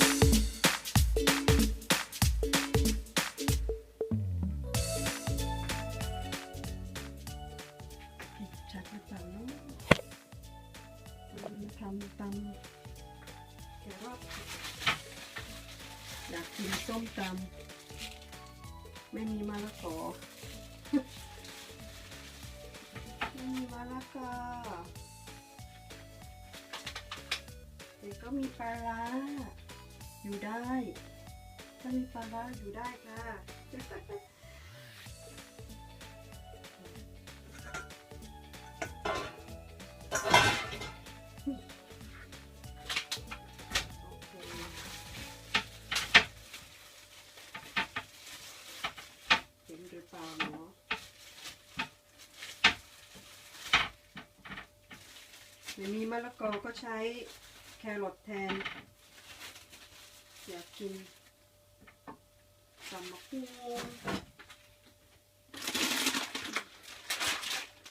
ชั อยู่ได้ค่ะเคเห็นหรือเปล่าเนาะไม่มีมะละกอก็ใช้แครอทแทนอยากกิน ตำมะกรูด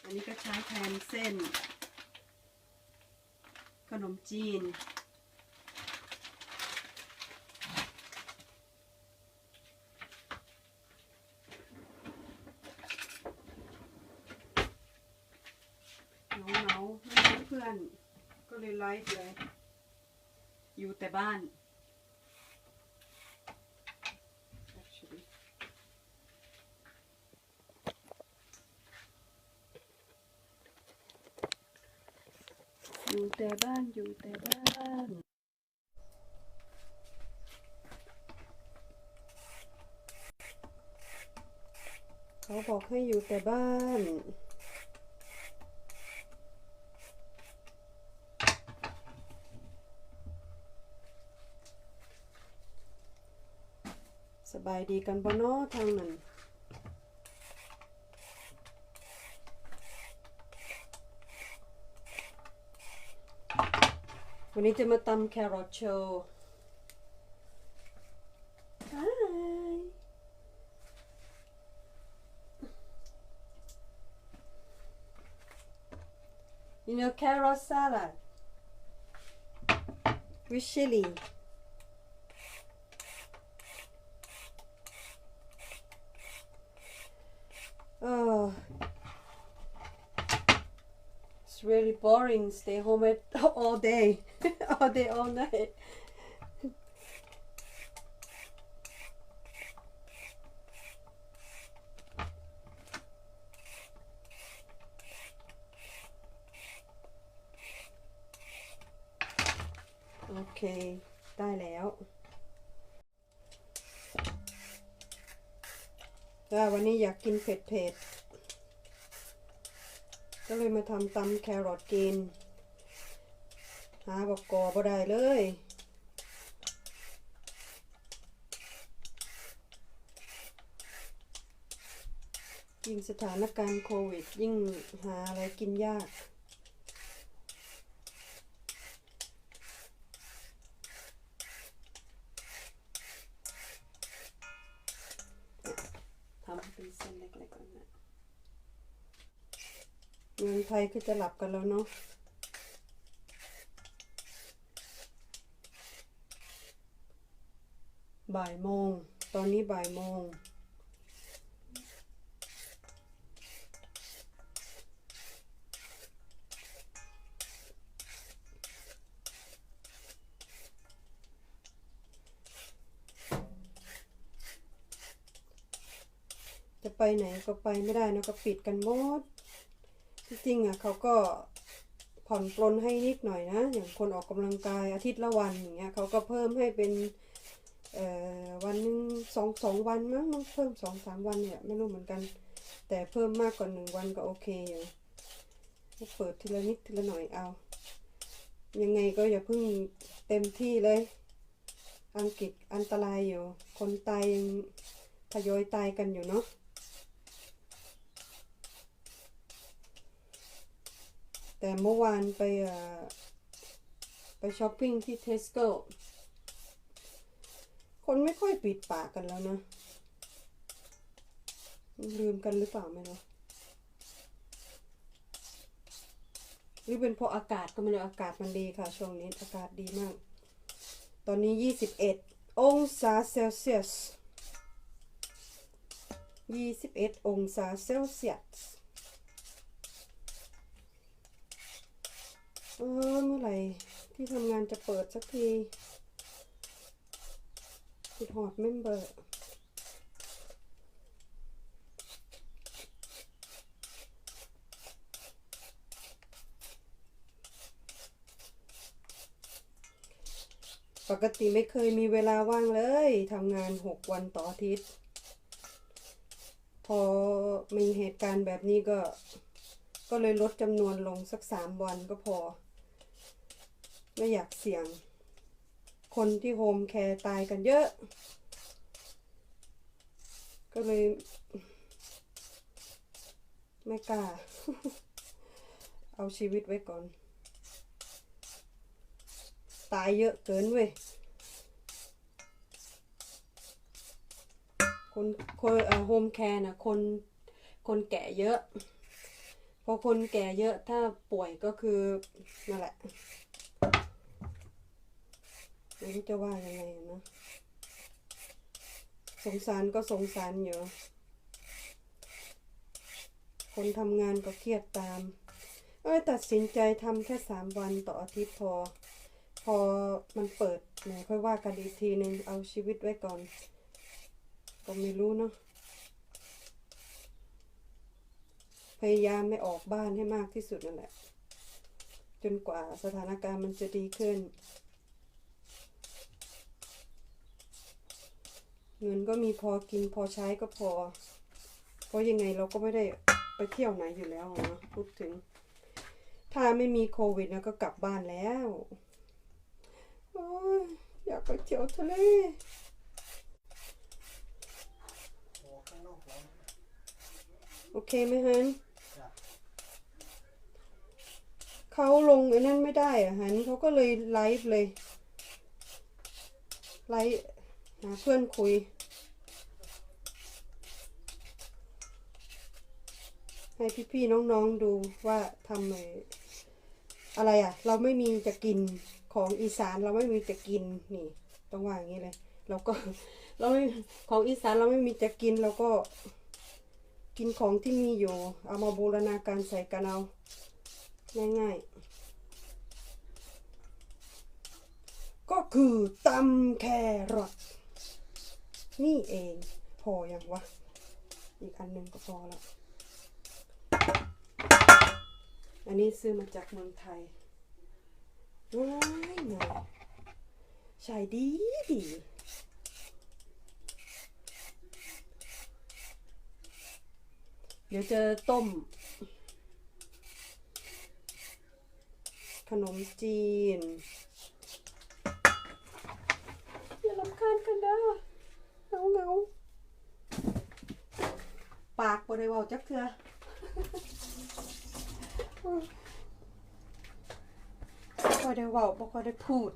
อันนี้ก็ใช้แทนเส้น ขนมจีนเงาเหงาๆไม่มีเพื่อน ก็เลยไลฟ์เลย อยู่แต่บ้าน Actually อยู่ แต่บ้านอยู่แต่บ้านเขาบอกให้อยู่แต่บ้านสบายดีกันบ่เนาะทางนั้น วันนี้จะมาตำแครอทโชว์ Hi You know carrot salad with chili. Oh, it's really boring. Stay home at, all day, all day, all night. Okay, ได้แล้วแต่วันนี้อยากกินเผ็ดๆ ก็เลยมาทำตำแครอทกิน หาบอกกอบ่ได้เลยยิ่งสถานการณ์โควิด ยิ่งหาอะไรกินยาก ทำเป็นเส้นเล็กๆก่อนนะ เมืองไทยคือจะหลับกันแล้วเนาะบ่ายโมง ตอนนี้บ่ายโมง จะไปไหนก็ไปไม่ได้นะก็ปิดกันหมด ที่จริงอะเขาก็ผ่อนปลนให้นิดหน่อยนะ อย่างคนออกกำลังกายอาทิตย์ละวันอย่างเงี้ยเขาก็เพิ่มให้เป็นเอ่อวันหนึ่งสองสองวันมั้งเพิ่มสองสามวันเนี่ยไม่รู้เหมือนกัน แต่เพิ่มมากกว่าหนึ่งวันก็โอเคอยู่ก็เปิดทีละนิดทีละหน่อยเอา ยังไงก็อย่าเพิ่งเต็มที่เลย อังกฤษอันตรายอยู่ คนตายยังทยอยตายกันอยู่เนาะ แต่เมื่อวานไปเอ่อไปช้อปปิ้งที่เทสโก้คนไม่ค่อยปิดปากกันแล้วนะ ลืมกันหรือเปล่าไม่รู้หรือเป็นเพราะอากาศก็ไม่รู้อากาศมันดีค่ะ ช่วงนี้อากาศดีมาก ตอนนี้ยี่สิบเอ็ดองศาเซลเซียสยี่สิบเอ็ดองศาเซลเซียส เออเมื่อไหร่ที่ทำงานจะเปิดสักทีติดหอดเมมเบอร์ปกติไม่เคยมีเวลาว่างเลยทำงานหกวันต่ออาทิตย์ พอมีเหตุการณ์แบบนี้ก็ ก็เลยลดจำนวนลงสักสามวันก็พอ ไม่อยากเสี่ยง คนที่โฮมแคร์ตายกันเยอะ ก็เลย ไม่กล้า เอาชีวิตไว้ก่อน ตายเยอะเกินเว้ยคนคนโฮมแคร์นะคนคนแก่เยอะ พอคนแก่เยอะถ้าป่วยก็คือนั่นแหละ ไม่รู้จะว่ายังไงนะสงสารก็สงสารอยู่ คนทำงานก็เครียดตาม เอ้ยตัดสินใจทำแค่สามวันต่ออาทิตย์พอ พอมันเปิดไหนค่อยว่ากันอีกทีหนึ่งเอาชีวิตไว้ก่อน ก็ไม่รู้เนาะพยายามไม่ออกบ้านให้มากที่สุดนั่นแหละ จนกว่าสถานการณ์มันจะดีขึ้น เงินก็มีพอกินพอใช้ก็พอ เพราะยังไงเราก็ไม่ได้ไปเที่ยวไหนอยู่แล้วนะพูดถึง ถ้าไม่มีโควิดนะก็กลับบ้านแล้วโอ้ยอยากไปเที่ยวทะเลโอเคไหมฮันเขาลงไอ้นั่นไม่ได้อะฮันเขาก็เลยไลฟ์เลย ไลฟ์ หาเพื่อนคุย ให้พี่ๆน้องๆดูว่าทำไมอะไรอะ เราไม่มีจะกินของอีสานเราไม่มีจะกินนี่ ต้องว่าอย่างนี้เลยเราก็เราไม่ของอีสานเราไม่มีจะกินเราก็กินของที่มีอยู่ เอามาบูรณาการใส่กันเอาง่ายๆ ก็คือตำแครอท นี่เอง พออย่างวะ อีกอันหนึ่งก็พอล้วอันนี้ซื้อมาจากเมืองไทยว้ายหน่อยใช่ดีดีเดี๋ยวจะต้ม ขนมจีน อย่าลำคาญกันเด้อเหงาเหงาปาก บ่ได้เว้าจักเทื่อบ่ค่อได้เว้าบ่ค่อยได้พูด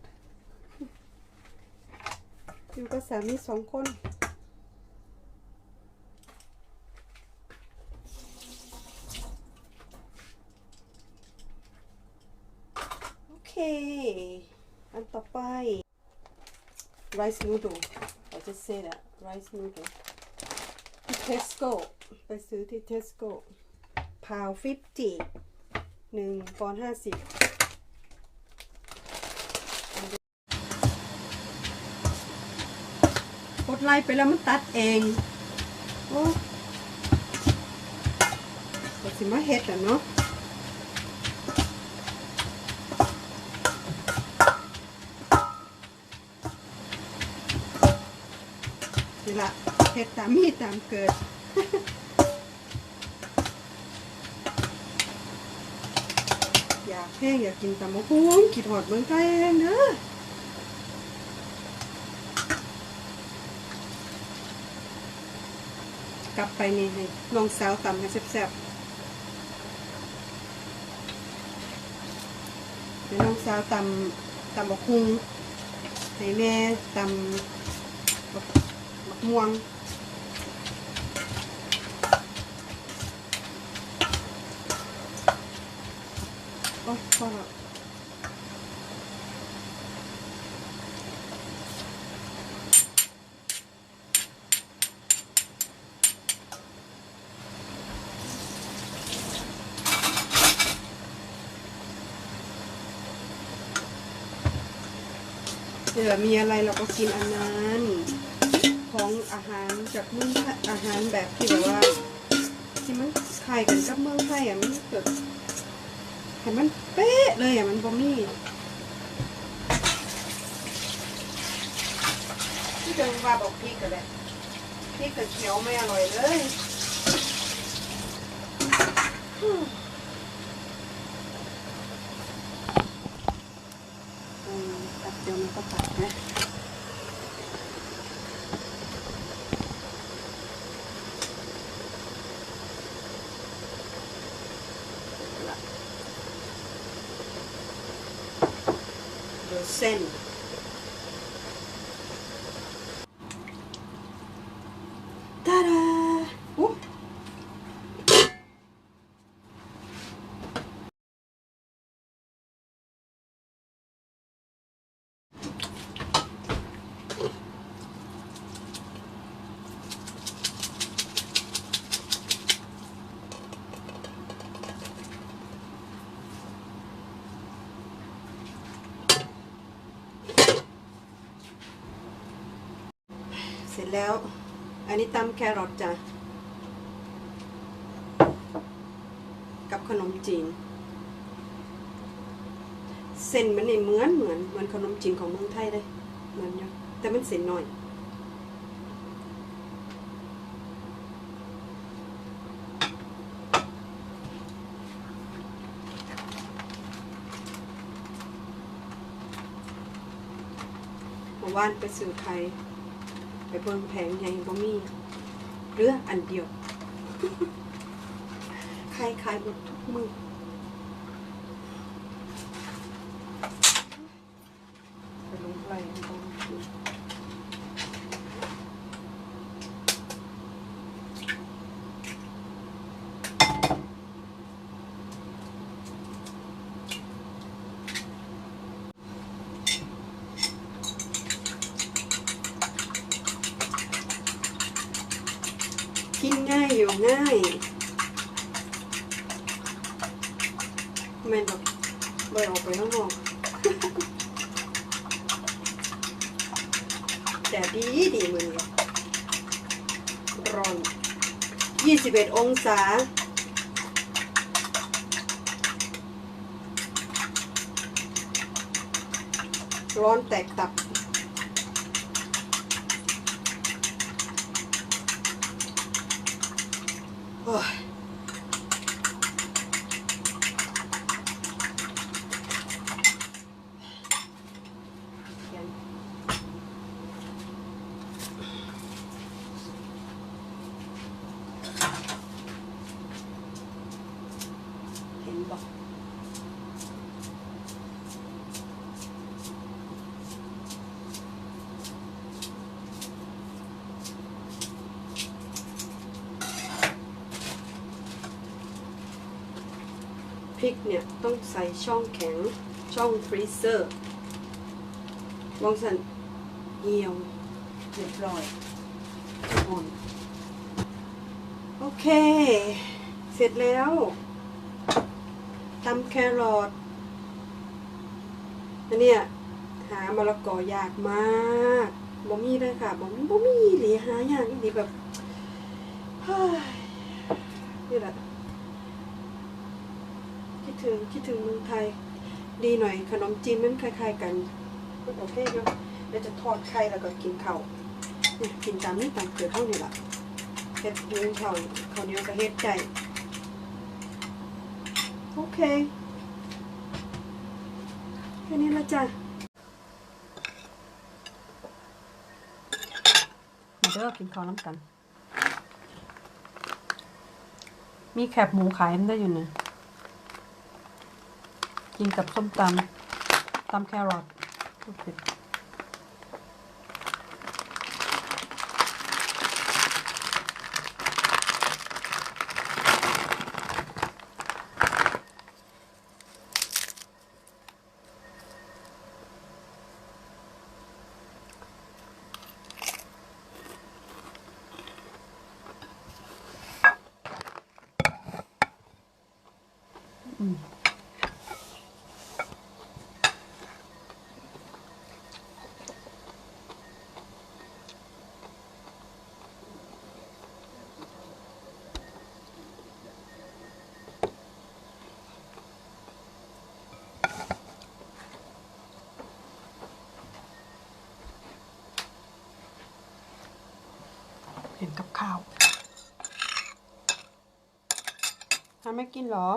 อยู่กับสามีสองคนโอเคอันต่อไป rice noodle I just say that rice noodle ที่ Tesco ไปซื้อที่ Tesco พาวฟิฟตี้หนึ่งปอนห้าสิบกดไลค์ไปแล้วมันตัดเอง โอ้ก็สิมาเฮ็ดอะเนาะนี่ละเฮ็ดตามมีตามเกิด อยากแห้งอยากกินตำมะฮุ้งคิดหอดเมืองไทยเองเด้อกลับไปนี่ให้น้องสาวตำให้แซ่บๆให้น้องสาวตำตำบักฮุ้งให้แม่ตำบักบักม่วง あからเดี๋ยวมีอะไรเราก็กินอันนั้นของอาหารจากเมืองอาหารแบบที่แบบว่าที่มันไทยกันกับเมืองไทยอะมันเกิด ให้มันเป๊ะเลยอะมันบ่มีที่จังว่าบอกพริกกันแหละพริกกับเขียวไม่อร่อยเลยอืมตัดเดี๋ยวมันก็ตัดนะ ดูเส้น ตาดาอุ๊ยเสร็จ แล้ว อันนี้ตำแครอทจ้ะ กับขนมจีน เส้นมันนี่เหมือนเหมือนเหมือนขนมจีนของเมืองไทยเลย เหมือนอยู่แต่มันเส้นหน้อยเมื่อวานไปซื้อไข่ไป เบิ่งแผงใหญ่บ่มีเรืออันเดียวไข่ขายหมดทุกมือไปลงไปอันต้องกินกิน ง่ายอยู่ง่ายแม่นบอกบ่อยออกไปข้างนอกแต่ดีดีมือนี้ร้อนยี่สิบเอ็ดองศาร้อนแตกตับ โอ้ยเขียนเห็นบอกพ ริกเนี่ย ต้องใส่ช่องแข็งช่องฟรีเซอร์วางสันเหี่ยวเรียบร้อยอ่อนโอเค เสร็จแล้วตำแครอทอันเนี้ยหามะละกอยากมากบ่มีเลยค่ะบ่มีบ่มีหรือหายากอีหลีแบบเฮ้ยนี่แหละ ถึงคิดถึงเมืองไทย ดีหน่อยขนมจีนมันคล้ายๆกันโอเคเนาะเดี๋ยวจะทอดไข่แล้วก็กินข้าวเนี่ยกินตามนี้ตามเกลือเท่านี้ละเฮ็ดเรื่องเขาเขาวเหนียวกับเฮ็ดใจโอเคแค่นี้ละจ้ะมาเด้อกินข้าวน้ำกัน มีแคบหมูขายมันได้อยู่เนี่ย กินกับส้มตำตำแครอทโอเคก ห็นกับข้าวทำไม่กินเหรอ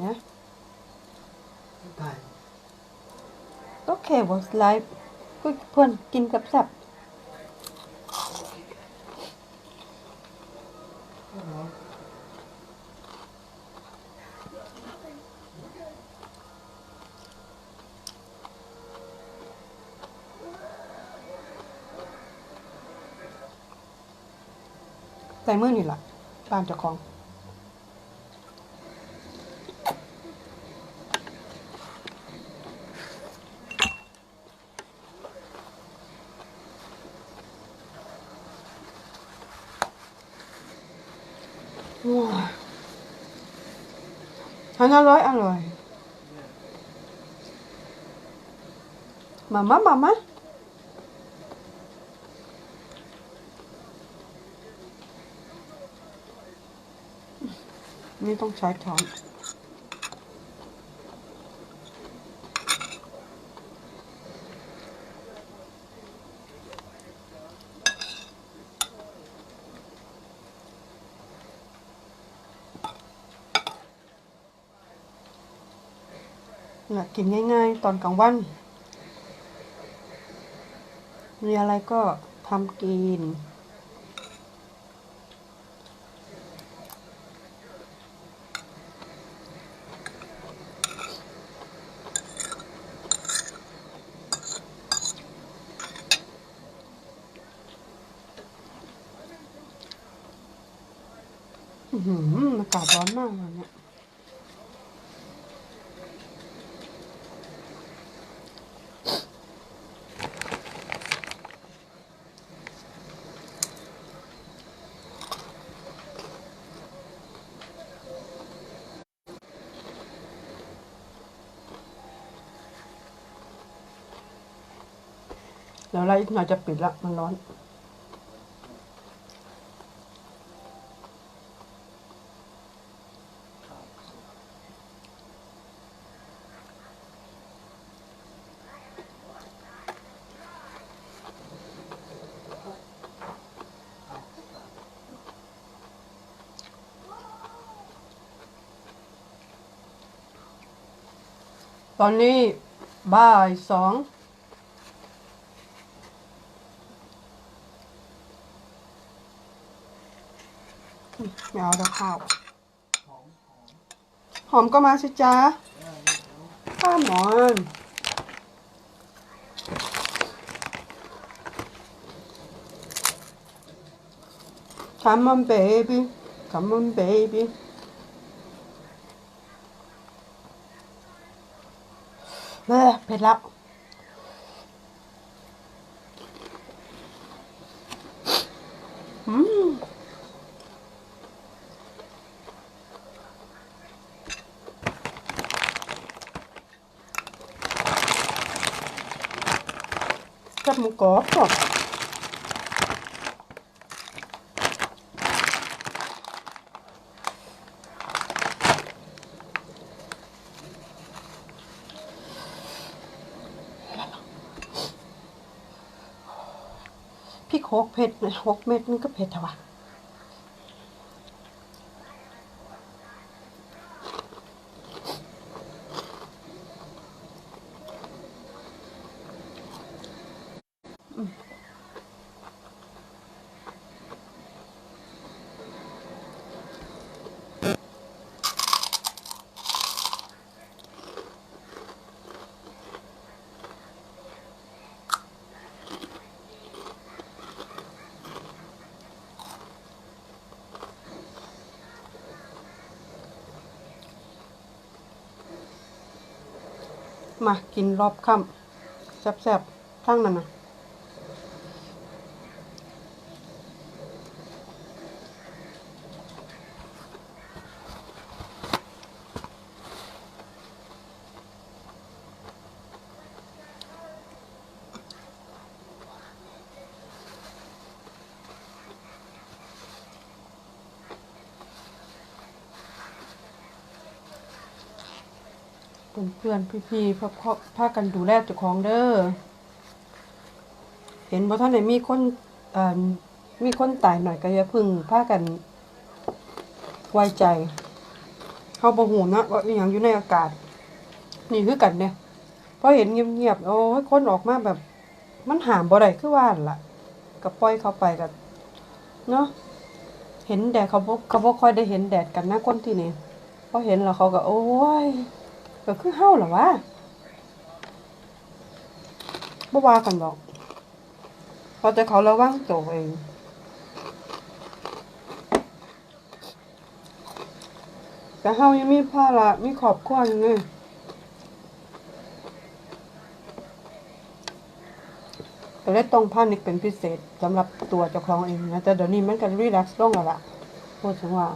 เนี่ยได้โอเค was life ก็เพื่อนกินกับแซ่บใส่มือนี่ล่ะบ้านเจ้าของว้าวอันอร่อยอร่อยมามามามา นี่ต้องใช้ช้อนเนี่ยกินง่าย ๆ ตอนกลางวัน มีอะไรก็ทำกิน หืออากาศร้อนมากเลยเนี่ยเดี๋ยวเราอีกหน่อยจะปิดละมันร้อน ตอนนี้บ่ายสองไม่เอาแล้วข้าวหอมก็มาสิจ้าข้าหมอน Come on baby Come on baby ผ็ดแล้วอืมกับหมูกรอบก่อน พริกหกเผ็ดนะหกเม็ดมันก็เผ็ดเถอะวะ มากินรอบค่ำแซ่บๆทั้งนั้นนะเพื่อนๆพี่ๆพาพากันดูแลเจ้าของเด้อเห็นบ่ท่านไหนมีคนมีคนตายหน่อยก็อย่าพึ่งพากันไว้ใจเฮาบ่ฮู้นะว่าอีหยังอยู่ในอากาศ นี่คือกันเนี่ยพอเห็นเงียบๆโอ้ยคนออกมาแบบ มันหามบ่ได้คือว่านล่ะก็ปล่อยเขาไปก็เนาะเห็นแดดเขาบ่เขาบ่ค่อยได้เห็นแดดกันนะคนที่นี่พอเห็นแล้วเขาก็ โอ้ย ก็คือเฮาล่ะวะบ่ว่ากันดอกพราะเขาระวังตัวเองแต่เฮายังมีภาระมีครอบครัวอยู่ไงก็เลยต้องพานิกเป็นพิเศษสำหรับตัวเจ้าของเองนะแต่เดี๋ยวนี้มันก็รีแลกซ์ลงแล้วล่ะพูดถึงว่า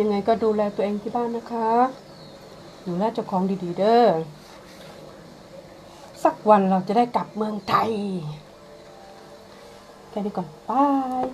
ยังไงก็ดูแลตัวเองที่บ้านนะคะดูแลเจ้าของดีๆ เด้อ สักวันเราจะได้กลับเมืองไทย แค่นี้ก่อนบาย